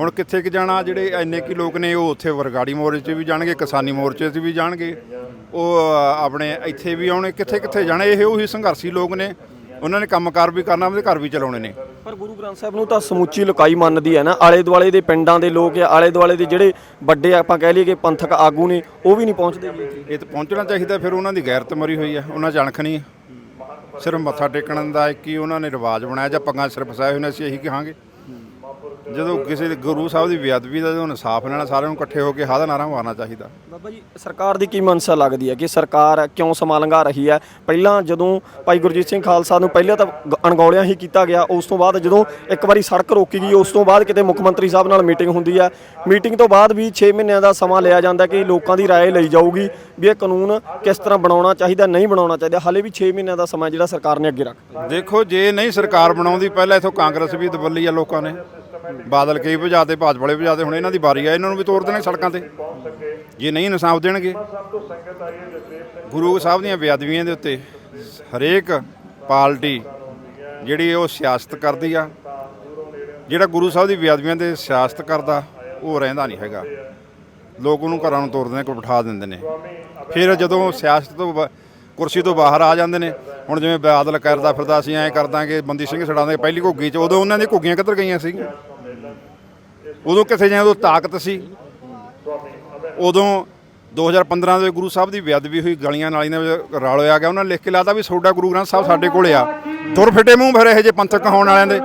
ਹੁਣ ਕਿੱਥੇ ਕਿ ਜਾਣਾ ਜਿਹੜੇ ਇੰਨੇ ਕੀ ਲੋਕ ਨੇ ਉਹ ਉੱਥੇ ਵਰਗਾੜੀ ਮੋਰਚੇ 'ਚ ਵੀ ਜਾਣਗੇ ਕਿਸਾਨੀ ਮੋਰਚੇ 'ਚ ਵੀ ਜਾਣਗੇ। ਉਹ ਅ, ਆਪਣੇ ਇੱਥੇ ਵੀ ਆਉਣੇ ਕਿੱਥੇ ਕਿੱਥੇ ਜਾਣੇ ਇਹ ਉਹੀ ਸੰਘਰਸ਼ੀ ਲੋਕ ਨੇ। ਉਹਨਾਂ ਨੇ ਕੰਮਕਾਰ ਵੀ ਕਰਨਾ ਉਹਦੇ ਘਰ ਵੀ ਚਲਾਉਣੇ ਨੇ। ਪਰ ਗੁਰੂ ਗ੍ਰੰਥ ਸਾਹਿਬ ਨੂੰ ਤਾਂ ਸਮੁੱਚੀ ਲੋਕਾਈ ਮੰਨਦੀ ਹੈ ਨਾ। ਆਲੇ ਦੁਆਲੇ ਦੇ ਪਿੰਡਾਂ ਦੇ ਲੋਕ ਜਾਂ ਆਲੇ ਦੁਆਲੇ ਦੇ ਜਿਹੜੇ ਵੱਡੇ ਆਪਾਂ ਕਹਿ ਲਈਏ ਕਿ ਪੰਥਕ ਆਗੂ ਨੇ, ਉਹ ਵੀ ਨਹੀਂ ਪਹੁੰਚਦੇ ਇਹ ਤਾਂ ਪਹੁੰਚਣਾ ਚਾਹੀਦਾ, ਫਿਰ ਉਹਨਾਂ ਦੀ ਗੈਰਤ ਮਰੀ ਹੋਈ ਹੈ, ਉਹਨਾਂ 'ਚ ਅਣਖ ਨਹੀਂ ਸਿਰਫ ਮੱਥਾ ਟੇਕਣ ਦਾ ਇੱਕ ਹੀ ਉਹਨਾਂ ਨੇ ਰਿਵਾਜ ਬਣਾਇਆ, ਜਾਂ ਪੱਗਾਂ ਸਿਰਫ ਫਸਾਏ ਹੋਏ ਨੇ, ਅਸੀਂ ਇਹੀ ਕਹਾਂਗੇ। ਜਦੋਂ ਕਿਸੇ ਦੇ ਗੁਰੂ ਸਾਹਿਬ ਦੀ ਬੇਅਦਬੀ ਦਾ ਜਦੋਂ ਇਨਸਾਫ ਲੈਣਾ ਸਾਰਿਆਂ ਨੂੰ ਇਕੱਠੇ ਹੋ ਕੇ ਹਾਦਾ ਨਾਰਾ ਮਾਰਨਾ ਚਾਹੀਦਾ ਬਾਬਾ ਜੀ ਸਰਕਾਰ ਦੀ ਕੀ ਮਨਸਾ ਲੱਗਦੀ ਹੈ ਕਿ ਸਰਕਾਰ ਕਿਉਂ ਸਮਾਂ ਲੰਘਾ ਰਹੀ ਹੈ ਪਹਿਲਾਂ ਜਦੋਂ ਭਾਈ ਗੁਰਜੀਤ ਸਿੰਘ ਖਾਲਸਾ ਨੂੰ ਪਹਿਲਾਂ ਤਾਂ ਗ- ਅਣਗੌਲਿਆਂ ਹੀ ਕੀਤਾ ਗਿਆ ਉਸ ਤੋਂ ਬਾਅਦ ਜਦੋਂ ਇੱਕ ਵਾਰੀ ਸੜਕ ਰੋਕੀ ਗਈ ਉਸ ਤੋਂ ਬਾਅਦ ਕਿਤੇ ਮੁੱਖ ਮੰਤਰੀ ਸਾਹਿਬ ਨਾਲ ਮੀਟਿੰਗ ਹੁੰਦੀ ਹੈ ਮੀਟਿੰਗ ਤੋਂ ਬਾਅਦ ਵੀ 6 ਮਹੀਨਿਆਂ ਦਾ ਸਮਾਂ ਲਿਆ ਜਾਂਦਾ ਕਿ ਲੋਕਾਂ ਦੀ رائے ਲਈ ਜਾਊਗੀ ਵੀ ਇਹ ਕਾਨੂੰਨ ਕਿਸ ਤਰ੍ਹਾਂ ਬਣਾਉਣਾ ਚਾਹੀਦਾ ਨਹੀਂ ਬਣਾਉਣਾ ਚਾਹੀਦਾ ਹਾਲੇ ਵੀ 6 ਮਹੀਨਿਆਂ ਦਾ ਸਮਾਂ ਜਿਹੜਾ ਸਰਕਾਰ ਨੇ ਅੱਗੇ ਰੱਖਤਾ ਦੇਖੋ ਜੇ ਨਹੀਂ ਸਰਕਾਰ ਬਣਾਉਂਦੀ ਪਹਿਲਾਂ ਇਥੋਂ ਕਾਂਗਰਸ ਵੀ ਦਬੱਲੀ ਆ ਲੋਕਾਂ ਨੇ ਬਾਦਲ ਕਈ ਭਜਾਤੇ ਭਾਜਪਾ ਵਾਲੇ ਭਜਾਤੇ ਹੁਣ ਇਹਨਾਂ ਦੀ ਵਾਰੀ ਆ, ਇਹਨਾਂ ਨੂੰ ਵੀ ਤੋੜ ਦੇਣੇ ਸੜਕਾਂ ਤੇ। ਜੇ ਨਹੀਂ ਇਨਸਾਫ ਦੇਣਗੇ, ਗੁਰੂ ਸਾਹਿਬ ਦੀਆਂ ਬੇਅਦਬੀਆਂ ਦੇ ਉੱਤੇ ਹਰੇਕ ਪਾਰਟੀ ਜਿਹੜੀ ਉਹ ਸਿਆਸਤ ਕਰਦੀ ਆ, ਜਿਹੜਾ ਗੁਰੂ ਸਾਹਿਬ ਦੀ ਬੇਅਦਬੀਆਂ ਤੇ ਸਿਆਸਤ ਕਰਦਾ, ਉਹ ਰਹਿੰਦਾ ਨਹੀਂ ਹੈਗਾ। ਲੋਕ ਉਹਨੂੰ ਘਰਾਂ ਨੂੰ ਤੋਰਦੇ ਦਿੰਦੇ ਕੋਈ ਬਿਠਾ ਦਿੰਦੇ ਨੇ। ਫਿਰ ਜਦੋਂ ਸਿਆਸਤ ਤੋਂ ਬ- ਕੁਰਸੀ ਤੋਂ ਬਾਹਰ ਆ ਜਾਂਦੇ ਨੇ, ਹੁਣ ਜਿਵੇਂ ਬਾਦਲ ਕਰਦਾ ਫਿਰਦਾ, ਅਸੀਂ ਐਂ ਕਰ ਦਾਂਗੇ ਬੰਦੀ ਸਿੰਘ ਛਡਾਉਂਦੇ ਪਹਿਲੀ ਘੁੱਗੀ 'ਚ, ਉਦੋਂ ਉਹਨਾਂ ਦੀਆਂ ਘੁੱਗੀਆਂ ਕਿੱਧਰ ਗਈਆਂ ਸੀਗੀਆਂ ਉਦੋਂ ਕਿੱਥੇ ਜਾਂ ਉਦੋਂ ਤਾਕਤ ਸੀ। ਉਦੋਂ 2015 ਦੇ ਗੁਰੂ ਸਾਹਿਬ ਦੀ ਬੇਅਦਬੀ ਹੋਈ ਗਲੀਆਂ ਨਾਲੀਆਂ ਦੇ ਵਿੱਚ ਰਲ ਹੋਇਆ ਗਿਆ। ਉਹਨਾਂ ਨੇ ਲਿਖ ਕੇ ਲਾਤਾ ਵੀ ਤੁਹਾਡਾ ਗੁਰੂ ਗ੍ਰੰਥ ਸਾਹਿਬ ਸਾਡੇ ਕੋਲੇ ਆ। ਤੁਰ ਫਿੱਟੇ ਮੂੰਹ ਫਿਰ ਇਹੋ ਜਿਹੇ ਪੰਥਕ ਕਹਾਉਣ ਵਾਲਿਆਂ ਦੇ।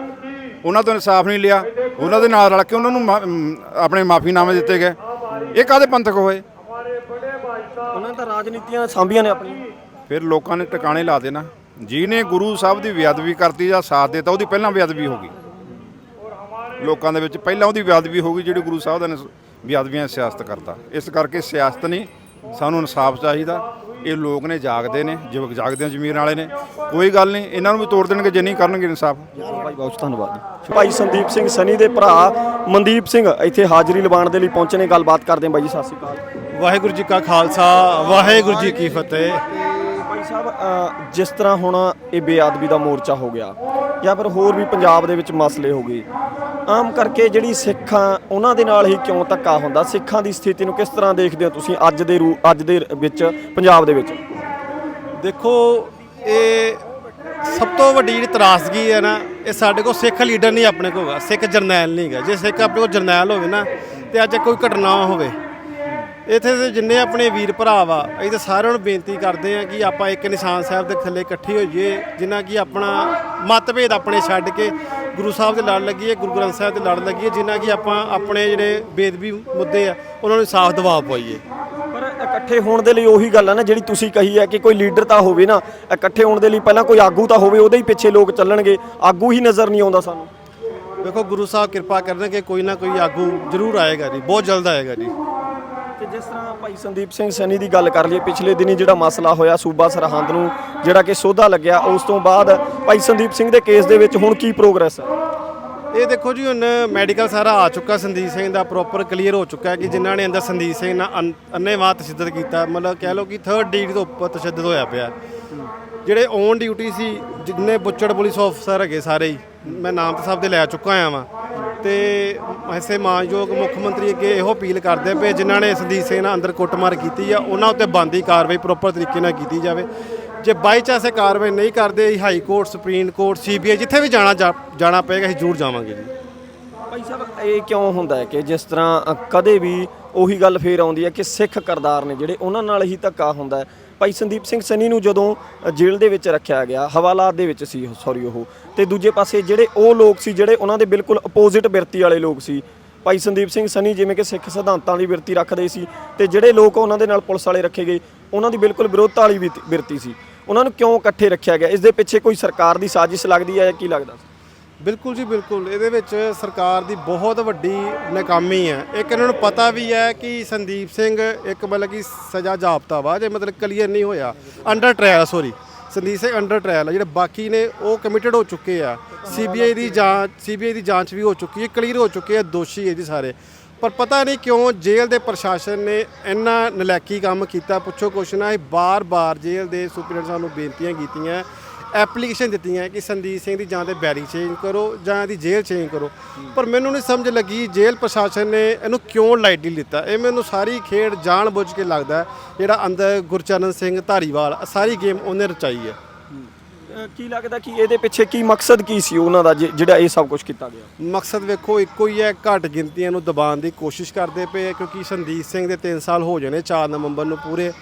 ਉਹਨਾਂ ਤੋਂ ਇਨਸਾਫ ਨਹੀਂ ਲਿਆ। ਉਹਨਾਂ ਦੇ ਨਾਲ ਰਲ ਕੇ ਉਹਨਾਂ ਨੂੰ ਆਪਣੇ ਮਾਫੀਨਾਮੇ ਦਿੱਤੇ ਗਏ। ਇਹ ਕਾਦੇ ਪੰਥਕ ਹੋਏ? ਉਹਨਾਂ ਤਾਂ ਰਾਜਨੀਤੀਆਂ ਸਾਂਭੀਆਂ ਨੇ ਆਪਣੀਆਂ। ਫਿਰ ਲੋਕਾਂ ਨੇ ਟਿਕਾਣੇ ਲਾ ਦੇਣਾ। ਜਿਹਨੇ ਗੁਰੂ ਸਾਹਿਬ ਦੀ ਬੇਅਦਬੀ ਕਰਤੀ ਜਾਂ ਸਾਥ ਦਿੱਤਾ ਉਹਦੀ ਪਹਿਲਾਂ ਬੇਅਦਬੀ ਹੋ ਗਈ। ਲੋਕਾਂ ਦੇ ਵਿੱਚ ਪਹਿਲਾਂ ਉਹਦੀ ਬੇਅਦਬੀ ਹੋ ਗਈ ਜਿਹੜੀ ਗੁਰੂ ਸਾਹਿਬ ਦਾ ਨਿਸ- ਬੇਅਦਬੀਆਂ ਸਿਆਸਤ ਕਰਦਾ ਇਸ ਕਰਕੇ ਸਿਆਸਤ ਨਹੀਂ ਸਾਨੂੰ ਇਨਸਾਫ ਚਾਹੀਦਾ। ਇਹ ਲੋਕ ਨੇ ਜਾਗਦੇ ਨੇ ਜਿਵੇਂ ਜਾਗਦੇ ਆ ਜ਼ਮੀਰ ਵਾਲੇ ਨੇ। ਕੋਈ ਗੱਲ ਨਹੀਂ ਇਹਨਾਂ ਨੂੰ ਵੀ ਤੋੜ ਦੇਣਗੇ ਜੇ ਨਹੀਂ ਕਰਨਗੇ ਇਨਸਾਫ। ਭਾਈ ਬਹੁਤ ਧੰਨਵਾਦ ਭਾਈ ਸੰਦੀਪ ਸਿੰਘ ਸਨੀ ਦੇ ਭਰਾ ਮਨਦੀਪ ਸਿੰਘ ਇੱਥੇ ਹਾਜ਼ਰੀ ਲਵਾਉਣ ਦੇ ਲਈ ਪਹੁੰਚੇ ਨੇ। ਗੱਲਬਾਤ ਕਰਦੇ ਹਾਂ ਬਾਈ ਜੀ ਸਤਿ ਸ਼੍ਰੀ ਅਕਾਲ। ਵਾਹਿਗੁਰੂ ਜੀ ਕਾ ਖਾਲਸਾ ਵਾਹਿਗੁਰੂ ਜੀ ਕੀ ਫਤਿਹ। ਭਾਈ ਸਾਹਿਬ ਜਿਸ ਤਰ੍ਹਾਂ ਹੁਣ ਇਹ ਬੇਅਦਬੀ ਦਾ ਮੋਰਚਾ ਹੋ ਗਿਆ ਜਾਂ ਫਿਰ ਹੋਰ ਵੀ ਪੰਜਾਬ ਦੇ ਵਿੱਚ ਮਸਲੇ ਹੋ ਗਏ ਆਮ ਕਰਕੇ ਜਿਹੜੀ ਸਿੱਖਾਂ, ਉਹਨਾਂ ਦੇ ਨਾਲ ਹੀ ਕਿਉਂ ਧੱਕਾ ਹੁੰਦਾ? ਸਿੱਖਾਂ ਦੀ ਸਥਿਤੀ ਨੂੰ ਕਿਸ ਤਰ੍ਹਾਂ ਦੇਖਦੇ ਹੋ ਤੁਸੀਂ ਅੱਜ ਦੇ ਰੂ ਅੱਜ ਦੇ ਵਿੱਚ, ਪੰਜਾਬ ਦੇ ਵਿੱਚ? ਦੇਖੋ, ਇਹ ਸਭ ਤੋਂ ਵੱਡੀ ਜਿਹੜੀ ਤਰਾਸਗੀ ਹੈ ਨਾ, ਇਹ ਸਾਡੇ ਕੋਲ ਸਿੱਖ ਲੀਡਰ ਨਹੀਂ ਆਪਣੇ ਕੋਲ ਹੈਗਾ, ਸਿੱਖ ਜਰਨੈਲ ਨਹੀਂ ਹੈਗਾ। ਜੇ ਸਿੱਖ ਆਪਣੇ ਕੋਲ ਜਰਨੈਲ ਹੋਵੇ ਨਾ, ਤੇ ਅੱਜ ਕੋਈ ਘਟਨਾ ਹੋਵੇ। ਇੱਥੇ ਦੇ ਜਿੰਨੇ ਆਪਣੇ ਵੀਰ ਭਰਾ ਵਾ, ਅਸੀਂ ਤਾਂ ਸਾਰਿਆਂ ਨੂੰ ਬੇਨਤੀ ਕਰਦੇ ਆ ਕਿ ਆਪਾਂ ਇੱਕ ਨਿਸ਼ਾਨ ਸਾਹਿਬ ਦੇ ਥੱਲੇ ਇਕੱਠੇ ਹੋਈਏ ਜਿਨ੍ਹਾਂ ਕਿ ਆਪਣਾ ਮਤਭੇਦ ਆਪਣੇ ਛੱਡ ਕੇ ਗੁਰੂ ਸਾਹਿਬ ਦੇ ਲੜ ਲੱਗੀਏ ਗੁਰੂ ਗ੍ਰੰਥ ਸਾਹਿਬ ਦੇ ਲੜ ਲੱਗੀਏ ਜਿਨ੍ਹਾਂ ਕਿ ਆਪਾਂ ਆਪਣੇ ਜਿਹੜੇ ਬੇਦਬੀ ਮੁੱਦੇ ਆ ਉਹਨਾਂ ਨੂੰ ਸਾਫ਼ ਦਵਾ ਪਾਈਏ। ਪਰ ਇਕੱਠੇ ਹੋਣ ਦੇ ਲਈ ਉਹੀ ਗੱਲ ਆ ਨਾ ਜਿਹੜੀ ਤੁਸੀਂ ਕਹੀ ਹੈ ਕਿ ਕੋਈ ਲੀਡਰ ਤਾਂ ਹੋਵੇ ਨਾ ਇਕੱਠੇ ਹੋਣ ਦੇ ਲਈ ਪਹਿਲਾਂ ਕੋਈ ਆਗੂ ਤਾਂ ਹੋਵੇ ਉਹਦੇ ਹੀ ਪਿੱਛੇ ਲੋਕ ਚੱਲਣਗੇ ਆਗੂ ਹੀ ਨਜ਼ਰ ਨਹੀਂ ਆਉਂਦਾ ਸਾਨੂੰ। ਵੇਖੋ ਗੁਰੂ ਸਾਹਿਬ ਕਿਰਪਾ ਕਰਨਗੇ ਕੋਈ ਨਾ ਕੋਈ ਆਗੂ ਜ਼ਰੂਰ ਆਏਗਾ ਜੀ ਬਹੁਤ ਜਲਦ ਆਏਗਾ ਜੀ। ਤੇ ਜਿਸ ਤਰ੍ਹਾਂ ਭਾਈ ਸੰਦੀਪ ਸਿੰਘ ਸੈਣੀ ਦੀ ਗੱਲ ਕਰ ਲਈਏ, ਪਿਛਲੇ ਦਿਨੀ ਜਿਹੜਾ ਮਸਲਾ ਹੋਇਆ ਸੂਬਾ ਸਰਹੰਦ ਨੂੰ, ਜਿਹੜਾ ਕਿ ਸੋਧਾ ਲੱਗਿਆ, ਉਸ ਤੋਂ ਬਾਅਦ ਭਾਈ ਸੰਦੀਪ ਸਿੰਘ ਦੇ ਕੇਸ ਦੇ ਵਿੱਚ ਹੁਣ ਕੀ ਪ੍ਰੋਗਰੈਸ ਹੈ? ਇਹ ਦੇਖੋ ਜੀ, ਹੁਣ ਮੈਡੀਕਲ ਸਾਰਾ ਆ ਚੁੱਕਾ, ਸੰਦੀਪ ਸਿੰਘ ਦਾ ਪ੍ਰੋਪਰ ਕਲੀਅਰ ਹੋ ਚੁੱਕਾ ਹੈ ਕਿ ਜਿਨ੍ਹਾਂ ਨੇ ਅੰਦਰ ਸੰਦੀਪ ਸਿੰਘ ਨਾਲ ਅੰਨ- ਅੰਨ੍ਹੇਵਾਹ ਤਸ਼ੱਦਦ ਕੀਤਾ, ਮਤਲਬ ਕਹਿ ਲਓ ਕਿ 3rd ਡਿਗਰੀ ਤੋਂ ਉੱਪਰ ਤਸ਼ੱਦਦ ਹੋਇਆ ਪਿਆ। ਜਿਹੜੇ ਔਨ ਡਿਊਟੀ ਸੀ, ਜਿੰਨੇ ਬੁੱਚੜ ਪੁਲਿਸ ਆਫਸਰ ਹੈਗੇ ਸਾਰੇ ਹੀ ਮੈਂ ਨਾਮ ਤਾਂ ਸਭ ਦੇ ਲੈ ਚੁੱਕਾ ਆਇਆ ਵਾਂ। ਤੇ ਐਸੇ ਮਾਨਯੋਗ ਮੁੱਖ ਮੰਤਰੀ ਅੱਗੇ ਇਹੋ ਅਪੀਲ ਕਰਦੇ ਪਏ ਜਿਨ੍ਹਾਂ ਨੇ ਸੰਦੀਪ ਸਿੰਘ ਨਾਲ ਅੰਦਰ ਕੁੱਟਮਾਰ ਕੀਤੀ ਆ ਉਹਨਾਂ ਉੱਤੇ ਬੰਦੀ ਕਾਰਵਾਈ ਪ੍ਰੋਪਰ ਤਰੀਕੇ ਨਾਲ ਕੀਤੀ ਜਾਵੇ। ਜੇ ਬਾਈ ਚਾਂਸ ਇਹ ਕਾਰਵਾਈ ਨਹੀਂ ਕਰਦੇ ਅਸੀਂ high court supreme court CBI ਜਿੱਥੇ ਵੀ ਜਾਣਾ ਜਾ- ਜਾਣਾ ਪਏਗਾ ਅਸੀਂ ਜ਼ਰੂਰ ਜਾਵਾਂਗੇ ਜੀ। ਭਾਈ ਸਾਹਿਬ ਇਹ ਕਿਉਂ ਹੁੰਦਾ ਹੈ ਕਿ ਜਿਸ ਤਰ੍ਹਾਂ ਅ, ਕਦੇ ਵੀ ਉਹੀ ਗੱਲ ਫੇਰ ਆਉਂਦੀ ਹੈ ਕਿ ਸਿੱਖ ਕਰਦਾਰ ਨੇ ਜਿਹੜੇ ਉਹਨਾਂ ਨਾਲ ਹੀ ਧੱਕਾ ਹੁੰਦਾ ਹੈ ਭਾਈ ਸੰਦੀਪ ਸਿੰਘ ਸਨੀ ਨੂੰ ਜਦੋਂ ਜੇਲ੍ਹ ਦੇ ਵਿੱਚ ਰੱਖਿਆ ਗਿਆ, ਹਵਾਲਾਤ ਦੇ ਵਿੱਚ ਸੀ ਸੌਰੀ ਉਹ। ਤੇ ਦੂਜੇ ਪਾਸੇ ਜਿਹੜੇ ਉਹ ਲੋਕ ਸੀ, ਜਿਹੜੇ ਉਹਨਾਂ ਦੇ ਬਿਲਕੁਲ ਅਪੋਜ਼ਿਟ ਬਿਰਤੀ ਵਾਲੇ ਲੋਕ ਸੀ, ਭਾਈ ਸੰਦੀਪ ਸਿੰਘ ਸਨੀ ਜਿਵੇਂ ਕਿ ਸਿੱਖ ਸਿਧਾਂਤਾਂ ਦੀ ਬਿਰਤੀ ਰੱਖਦੇ ਸੀ ਤੇ ਜਿਹੜੇ ਲੋਕ ਉਹਨਾਂ ਦੇ ਨਾਲ ਪੁਲਿਸ ਵਾਲੇ ਰੱਖੇ ਗਏ, ਉਹਨਾਂ ਦੀ ਬਿਲਕੁਲ ਵਿਰੋਧਤਾ ਵਾਲੀ ਬਿਰਤੀ- ਬਿਰਤੀ ਸੀ। ਉਹਨਾਂ ਨੂੰ ਕਿਉਂ ਇਕੱਠੇ ਰੱਖਿਆ ਗਿਆ? ਇਸ ਦੇ ਪਿੱਛੇ ਕੋਈ ਸਰਕਾਰ ਦੀ ਸਾਜ਼ਿਸ਼ ਲੱਗਦੀ ਹੈ ਜਾਂ ਕੀ ਲੱਗਦਾ? ਬਿਲਕੁਲ ਜੀ, ਬਿਲਕੁਲ। ਇਹਦੇ ਵਿੱਚ ਸਰਕਾਰ ਦੀ ਬਹੁਤ ਵੱਡੀ ਨਾਕਾਮੀ ਹੈ। ਇੱਕ ਇਹਨਾਂ ਨੂੰ ਪਤਾ ਵੀ ਹੈ ਕਿ ਸੰਦੀਪ ਸਿੰਘ ਇੱਕ ਮਤਲਬ ਕਿ ਸਜ਼ਾ ਜਾਪਤਾ ਵਾ, ਜੇ ਮਤਲਬ ਕਲੀਅਰ ਨਹੀਂ ਹੋਇਆ। Under trial sorry Sandeep Singh under trial ਆ, ਜਿਹੜੇ ਬਾਕੀ ਨੇ ਉਹ ਕਮਿਟਡ ਹੋ ਚੁੱਕੇ ਆ। ਸੀਬੀਆਈ ਦੀ ਜਾਂਚ ਸੀਬੀਆਈ ਦੀ ਜਾਂਚ ਵੀ ਹੋ ਚੁੱਕੀ ਹੈ ਕਲੀਅਰ ਹੋ ਚੁੱਕੇ ਆ ਦੋਸ਼ੀ ਇਹਦੇ ਸਾਰੇ। ਪਰ ਪਤਾ ਨਹੀਂ ਕਿਉਂ ਜੇਲ੍ਹ ਦੇ ਪ੍ਰਸ਼ਾਸਨ ਨੇ ਇੰਨਾ ਨਲਾਇਕੀ ਕੰਮ ਕੀਤਾ, ਪੁੱਛੋ ਕੁਛ ਨਾ, ਇਹ ਬਾਰ-ਬਾਰ ਜੇਲ੍ਹ ਦੇ ਸੁਪਰਡੈਂਟ ਸਾਨੂੰ ਬੇਨਤੀਆਂ ਕੀਤੀਆਂ। ਐਪਲੀਕੇਸ਼ਨ ਦਿੱਤੀਆਂ ਕਿ ਸੰਦੀਪ ਸਿੰਘ ਦੀ ਜਾਂ ਤੇ ਬੈਰੀ ਚੇਂਜ ਕਰੋ ਜਾਂ ਇਹਦੀ ਜੇਲ੍ਹ ਚੇਂਜ ਕਰੋ। ਪਰ ਮੈਨੂੰ ਨਹੀਂ ਸਮਝ ਲੱਗੀ ਜੇਲ੍ਹ ਪ੍ਰਸ਼ਾਸਨ ਨੇ ਇਹਨੂੰ ਕਿਉਂ ਲਾਈਟਲੀ ਲਿੱਤਾ ਇਹ ਮੈਨੂੰ ਸਾਰੀ ਖੇਡ ਜਾਣ ਬੁੱਝ ਕੇ ਲੱਗਦਾ ਜਿਹੜਾ ਅੰਦਰ ਗੁਰਚਰਨ ਸਿੰਘ ਧਾਰੀਵਾਲ ਆਹ ਸਾਰੀ ਗੇਮ ਉਹਨੇ ਰਚਾਈ ਹੈ। ਅ, ਕੀ ਲੱਗਦਾ ਕਿ ਇਹਦੇ ਪਿੱਛੇ ਕੀ ਮਕਸਦ ਕੀ ਸੀ ਉਹਨਾਂ ਦਾ ਜਿ- ਜਿਹੜਾ ਇਹ ਸਭ ਕੁਝ ਕੀਤਾ ਗਿਆ? ਮਕਸਦ ਵੇਖੋ ਇੱਕੋ ਹੀ ਹੈ ਘੱਟ ਗਿਣਤੀਆਂ ਨੂੰ ਦਬਾਉਣ ਦੀ ਕੋਸ਼ਿਸ਼ ਕਰਦੇ ਪਏ ਆ ਕਿਉਂਕਿ ਸੰਦੀਪ ਸਿੰਘ ਦੇ 3 ਸਾਲ ਹੋ ਜਾਣੇ 4 ਨਵੰਬਰ ਨੂੰ ਪੂਰੇ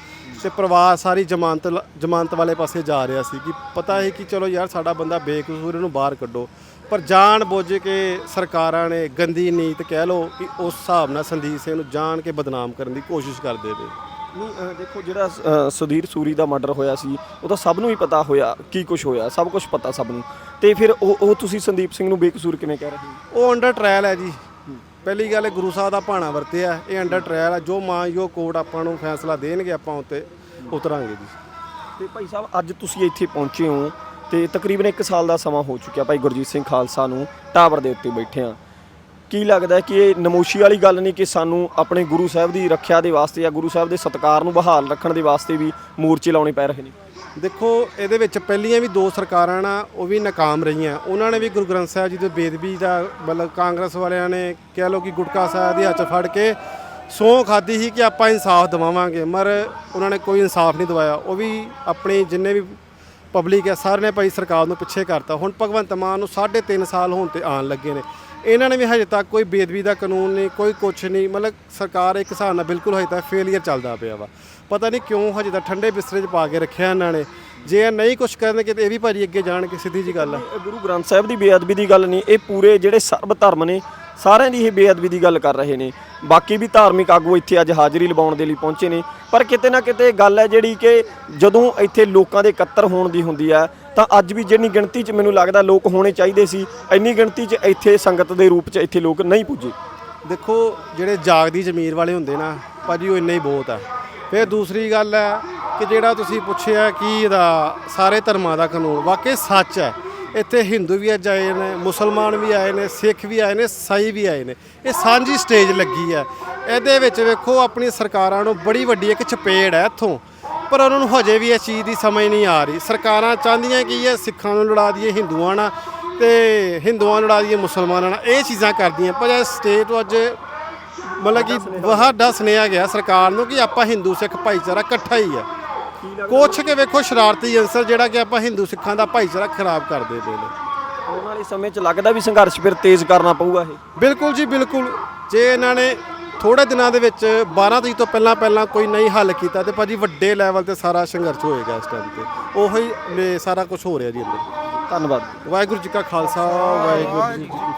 ਤੇ ਪਰਿਵਾਰ ਸਾਰੀ ਜ਼ਮਾਨਤ ਲ- ਜ਼ਮਾਨਤ ਵਾਲੇ ਪਾਸੇ ਜਾ ਰਿਹਾ ਸੀ ਕਿ ਪਤਾ ਹੈ ਕਿ ਚਲੋ ਯਾਰ ਸਾਡਾ ਬੰਦਾ ਬੇਕਸੂਰ ਇਹਨੂੰ ਬਾਹਰ ਕੱਢੋ। ਪਰ ਜਾਣ ਬੁੱਝ ਕੇ ਸਰਕਾਰਾਂ ਨੇ ਗੰਦੀ ਨੀਤ ਕਹਿ ਲਓ ਕਿ ਉਸ ਹਿਸਾਬ ਨਾਲ ਸੰਦੀਪ ਸਿੰਘ ਨੂੰ ਜਾਣ ਕੇ ਬਦਨਾਮ ਕਰਨ ਦੀ ਕੋਸ਼ਿਸ਼ ਕਰਦੇ ਪਏ। ਨਹੀਂ ਦੇਖੋ ਜਿਹੜਾ ਸੁਧੀਰ ਸੂਰੀ ਦਾ ਮਰਡਰ ਹੋਇਆ ਸੀ ਉਹ ਤਾਂ ਸਭ ਨੂੰ ਹੀ ਪਤਾ ਹੋਇਆ ਕੀ ਕੁਝ ਹੋਇਆ ਸਭ ਕੁਝ ਪਤਾ ਸਭ ਨੂੰ। ਤੇ ਫਿਰ ਉਹ ਉਹ ਤੁਸੀਂ ਸੰਦੀਪ ਸਿੰਘ ਨੂੰ ਬੇਕਸੂਰ ਕਿਵੇਂ ਕਹਿ ਰਹੇ ਹੋ? ਉਹ ਅੰਡਰ ਟ੍ਰਾਇਲ ਹੈ ਜੀ। ਪਹਿਲੀ ਗੱਲ ਹੈ ਗੁਰੂ ਸਾਹਿਬ ਦਾ ਭਾਣਾ ਵਰਤਿਆ ਇਹ ਅੰਡਰ ਟ੍ਰਾਇਲ ਹੈ। ਜੋ ਮਾਨਯੋਗ ਕੋਰਟ ਆਪਾਂ ਨੂੰ ਫੈਸਲਾ ਦੇਣਗੇ ਆਪਾਂ ਉੱਤੇ ਉਤਰਾਂਗੇ ਜੀ। ਤੇ ਭਾਈ ਸਾਹਿਬ ਅੱਜ ਤੁਸੀਂ ਇੱਥੇ ਪਹੁੰਚੇ ਹੋ ਤੇ ਤਕਰੀਬਨ 1 ਸਾਲ ਦਾ ਸਮਾਂ ਹੋ ਚੁੱਕਿਆ ਭਾਈ ਗੁਰਜੀਤ ਸਿੰਘ ਖਾਲਸਾ ਨੂੰ ਟਾਵਰ ਦੇ ਉੱਤੇ ਬੈਠੇ ਆ ਕੀ ਲੱਗਦਾ ਕਿ ਇਹ ਨਮੋਸ਼ੀ ਵਾਲੀ ਗੱਲ ਨਹੀਂ ਕਿ ਸਾਨੂੰ ਆਪਣੇ ਗੁਰੂ ਸਾਹਿਬ ਦੀ ਰੱਖਿਆ ਦੇ ਵਾਸਤੇ ਜਾਂ ਗੁਰੂ ਸਾਹਿਬ ਦੇ ਸਤਿਕਾਰ ਨੂੰ ਬਹਾਲ ਰੱਖਣ ਦੇ ਵਾਸਤੇ ਵੀ ਮੋਰਚੇ ਲਾਉਣੇ ਪੈ ਰਹੇ ਨੇ? ਦੇਖੋ, ਇਹਦੇ ਵਿੱਚ ਪਹਿਲੀਆਂ ਵੀ ਦੋ ਸਰਕਾਰਾਂ ਨਾ, ਉਹ ਵੀ ਨਾਕਾਮ ਰਹੀਆਂ। ਉਹਨਾਂ ਨੇ ਵੀ ਗੁਰੂ ਗ੍ਰੰਥ ਸਾਹਿਬ ਜੀ ਦੇ ਬੇਦਬੀ ਦਾ ਮਤਲਬ ਕਾਂਗਰਸ ਵਾਲਿਆਂ ਨੇ ਕਹਿ ਲਓ ਕਿ ਗੁਟਕਾ ਸਾਹਿਬ ਦੇ ਹੱਥ ਫੜ ਕੇ ਸਹੁੰ ਖਾਦੀ ਸੀ ਕਿ ਆਪਾਂ ਇਨਸਾਫ ਦਿਵਾਵਾਂਗੇ, ਮਰ ਉਹਨਾਂ ਨੇ ਕੋਈ ਇਨਸਾਫ ਨਹੀਂ ਦਿਵਾਇਆ। ਉਹ ਵੀ ਆਪਣੇ ਜਿੰਨੇ ਵੀ ਪਬਲਿਕ ਹੈ ਸਾਰੇ ਨੇ ਭਾਈ ਸਰਕਾਰ ਨੂੰ ਪਿੱਛੇ ਕਰਤਾ। ਹੁਣ ਭਗਵੰਤ ਮਾਨ ਨੂੰ 3.5 ਸਾਲ ਹੋਣ ਤੇ ਆਣ ਲੱਗੇ ਨੇ। ਇਹਨਾਂ ਨੇ ਵੀ ਹਜੇ ਤੱਕ ਕੋਈ ਬੇਦਬੀ ਦਾ ਕਾਨੂੰਨ ਨਹੀਂ, ਕੋਈ ਕੁਛ ਨਹੀਂ, ਮਤਲਬ ਸਰਕਾਰ ਇੱਕ ਹਿਸਾਬ ਨਾਲ ਬਿਲਕੁਲ ਹਜੇ ਤੱਕ ਫੇਲੀਅਰ ਚੱਲਦਾ ਪਿਆ ਵਾ। ਪਤਾ ਨਹੀਂ ਕਿਉਂ ਹਜੇ ਤੱਕ ਠੰਡੇ ਬਿਸਤਰੇ 'ਚ ਪਾ ਕੇ ਰੱਖਿਆ ਇਹਨਾਂ ਨੇ। ਜੇ ਇਹ ਨਹੀਂ ਕੁਛ ਕਰਨਗੇ ਤੇ ਇਹ ਵੀ ਭਾਜੀ ਅੱਗੇ ਜਾਣਗੇ, ਸਿੱਧੀ ਜੀ ਗੱਲ ਆ। ਇਹ ਗੁਰੂ ਗ੍ਰੰਥ ਸਾਹਿਬ ਦੀ ਬੇਅਦਬੀ ਦੀ ਗੱਲ ਨਹੀਂ, ਇਹ ਪੂਰੇ ਜਿਹੜੇ ਸਰਬ ਧਰਮ ਨੇ, ਸਾਰਿਆਂ ਦੀ ਇਹ ਬੇਅਦਬੀ ਦੀ ਗੱਲ ਕਰ ਰਹੇ ਨੇ। ਬਾਕੀ ਵੀ ਧਾਰਮਿਕ ਆਗੂ ਇੱਥੇ ਅੱਜ ਹਾਜ਼ਰੀ ਲਵਾਉਣ ਦੇ ਲਈ ਪਹੁੰਚੇ ਨੇ। ਪਰ ਕਿਤੇ ਨਾ ਕਿਤੇ ਗੱਲ ਹੈ ਜਿਹੜੀ ਕਿ ਜਦੋਂ ਇੱਥੇ ਲੋਕਾਂ ਦੇ ਇਕੱਤਰ ਹੋਣ ਦੀ ਹੁੰਦੀ ਹੈ ਤਾਂ ਅੱਜ ਵੀ ਜਿੰਨੀ ਗਿਣਤੀ 'ਚ ਮੈਨੂੰ ਲੱਗਦਾ ਲੋਕ ਹੋਣੇ ਚਾਹੀਦੇ ਸੀ, ਇੰਨੀ ਗਿਣਤੀ 'ਚ ਇੱਥੇ ਸੰਗਤ ਦੇ ਰੂਪ 'ਚ ਇੱਥੇ ਲੋਕ ਨਹੀਂ ਪੁੱਜੇ। ਦੇਖੋ, ਜਿਹੜੇ ਜਾਗਦੀ ਜ਼ਮੀਰ ਵਾਲੇ ਹੁੰਦੇ ਨਾ, ਭਾਜੀ ਉਹ ਇੰਨਾ ਹੀ ਬਹੁਤ ਆ। ਫਿਰ ਦੂਸਰੀ ਗੱਲ ਹੈ ਕਿ ਜਿਹੜਾ ਤੁਸੀਂ ਪੁੱਛਿਆ ਕਿ ਇਹਦਾ ਸਾਰੇ ਧਰਮਾਂ ਦਾ ਕਾਨੂੰਨ, ਵਾਕਈ ਸੱਚ ਹੈ। ਇੱਥੇ ਹਿੰਦੂ ਵੀ ਅੱਜ ਆਏ ਨੇ, ਮੁਸਲਮਾਨ ਵੀ ਆਏ ਨੇ, ਸਿੱਖ ਵੀ ਆਏ ਨੇ, ਸਾਈ ਵੀ ਆਏ ਨੇ। ਇਹ ਸਾਂਝੀ ਸਟੇਜ ਲੱਗੀ ਹੈ। ਇਹਦੇ ਵਿੱਚ ਵੇਖੋ, ਆਪਣੀ ਸਰਕਾਰਾਂ ਨੂੰ ਬੜੀ ਵੱਡੀ ਇੱਕ ਚਪੇੜ ਹੈ ਇੱਥੋਂ। ਪਰ ਉਹਨਾਂ ਨੂੰ ਹਜੇ ਵੀ ਇਸ ਚੀਜ਼ ਦੀ ਸਮਝ ਨਹੀਂ ਆ ਰਹੀ। ਸਰਕਾਰਾਂ ਚਾਹੁੰਦੀਆਂ ਕੀ ਹੈ ਸਿੱਖਾਂ ਨੂੰ ਲੜਾ ਦਈਏ ਹਿੰਦੂਆਂ ਨਾਲ ਤੇ ਹਿੰਦੂਆਂ ਨੂੰ ਲੜਾ ਦਈਏ ਮੁਸਲਮਾਨਾਂ ਨਾਲ। ਇਹ ਚੀਜ਼ਾਂ ਕਰਦੀਆਂ। ਪਰ ਇਹ ਸਟੇਟ ਅੱਜ ਮਤਲਬ ਕਿ ਵੱਡਾ ਸੁਨੇਹਾ ਗਿਆ ਸਰਕਾਰ ਨੂੰ ਕਿ ਆਪਾਂ ਹਿੰਦੂ ਸਿੱਖ ਭਾਈਚਾਰਾ ਇਕੱਠਾ ਹੀ ਹੈ ਕੁਛ ਕੇ ਵੇਖੋ ਸ਼ਰਾਰਤੀ ਅੰਸਰ ਜਿਹੜਾ ਕਿ ਆਪਾਂ ਹਿੰਦੂ ਸਿੱਖਾਂ ਦਾ ਭਾਈਚਾਰਾ ਖਰਾਬ ਕਰਦੇ ਪਏ ਨੇ। ਆਉਣ ਵਾਲੇ ਸਮੇਂ 'ਚ ਲੱਗਦਾ ਵੀ ਸੰਘਰਸ਼ ਫਿਰ ਤੇਜ਼ ਕਰਨਾ ਪਊਗਾ ਇਹ। ਬਿਲਕੁਲ ਜੀ ਬਿਲਕੁਲ। ਜੇ ਇਹਨਾਂ ਨੇ ਥੋੜੇ ਦਿਨਾਂ ਦੇ ਵਿੱਚ 12 ਤਰੀਕ ਤੋਂ ਪਹਿਲਾਂ ਪਹਿਲਾਂ ਕੋਈ ਨਹੀਂ ਹੱਲ ਕੀਤਾ ਤੇ ਭਾਜੀ ਵੱਡੇ ਲੈਵਲ ਤੇ ਸਾਰਾ ਸੰਘਰਸ਼ ਹੋਏਗਾ ਇਸ ਟਾਈਮ ਤੇ। ਉਹੀ ਨੇ ਸਾਰਾ ਕੁਝ ਹੋ ਰਿਹਾ ਜੀ ਅੰਦਰ। ਧੰਨਵਾਦ। ਵਾਹਿਗੁਰੂ ਜੀ ਕਾ ਖਾਲਸਾ ਵਾਹਿਗੁਰੂ ਜੀ ਕੀ ਫਤਿਹ।